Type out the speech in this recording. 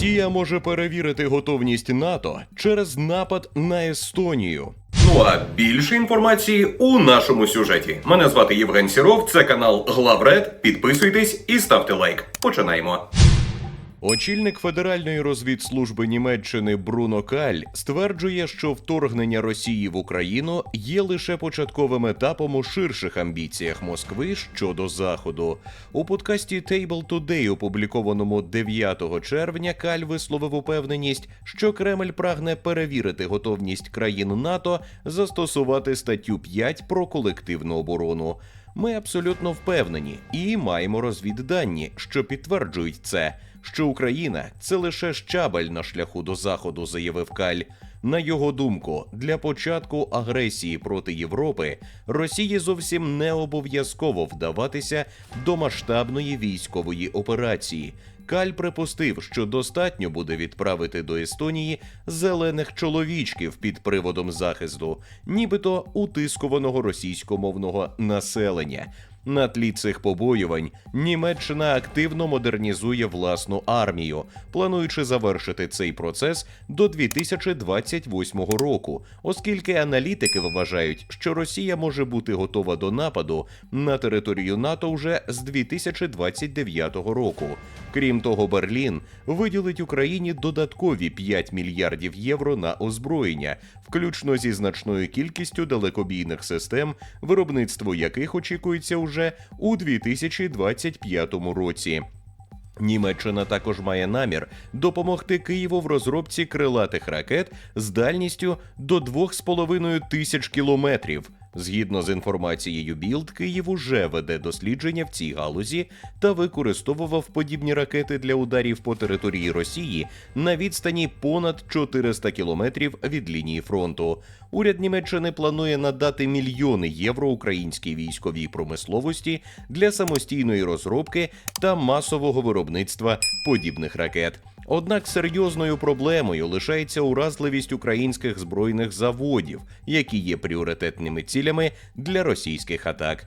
Росія може перевірити готовність НАТО через напад на Естонію. Ну а більше інформації у нашому сюжеті. Мене звати Євген Сіров, це канал Главред. Підписуйтесь і ставте лайк. Починаємо. Очільник Федеральної розвідслужби Німеччини Бруно Каль стверджує, що вторгнення Росії в Україну є лише початковим етапом у ширших амбіціях Москви щодо заходу. У подкасті Table Today, опублікованому 9 червня, Каль висловив упевненість, що Кремль прагне перевірити готовність країн НАТО застосувати статтю 5 про колективну оборону. Ми абсолютно впевнені і маємо розвіддані, що підтверджують це, що Україна це лише щабель на шляху до заходу, заявив Каль. На його думку, для початку агресії проти Європи Росії зовсім не обов'язково вдаватися до масштабної військової операції. Каль припустив, що достатньо буде відправити до Естонії зелених чоловічків під приводом захисту, нібито утискуваного російськомовного населення. На тлі цих побоювань Німеччина активно модернізує власну армію, плануючи завершити цей процес до 2028 року, оскільки аналітики вважають, що Росія може бути готова до нападу на територію НАТО вже з 2029 року. Крім того, Берлін виділить Україні додаткові 5 мільярдів євро на озброєння, включно зі значною кількістю далекобійних систем, виробництво яких очікується уже у 2025 році. Німеччина також має намір допомогти Києву в розробці крилатих ракет з дальністю до 2,5 тисяч кілометрів. Згідно з інформацією Білд, Київ уже веде дослідження в цій галузі та використовував подібні ракети для ударів по території Росії на відстані понад 400 кілометрів від лінії фронту. Уряд Німеччини планує надати мільйони євро українській військовій промисловості для самостійної розробки та масового виробництва подібних ракет. Однак серйозною проблемою лишається уразливість українських збройних заводів, які є пріоритетними цілями для російських атак.